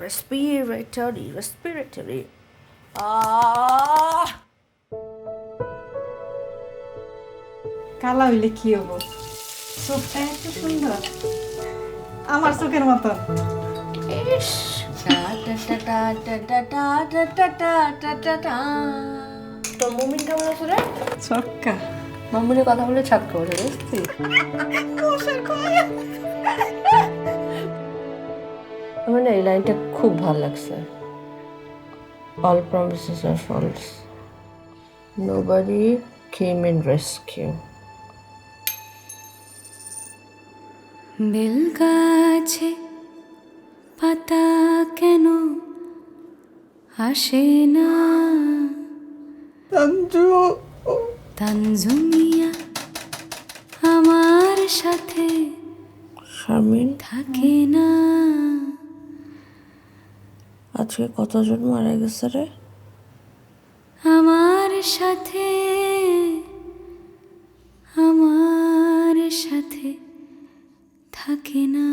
respiratory, respiratory. Ah! কালা হইলে কি হব চোখটা এত সুন্দর আমার চোখের মতো তোর মুমিন কেমন আছে রে ছক্কা মামুনি কথা বলে ছাক্কা ওঠে বুঝছি আমার না এই লাইনটা খুব ভালো লাগছে। All promises are false nobody came in rescue bell গাছে পাতা কেন আসে না? তানজুমিয়া আমার সাথে থাকে না। আজকে কতজন মারা গেছে রে? আমার সাথে আমার সাথে থাকে না।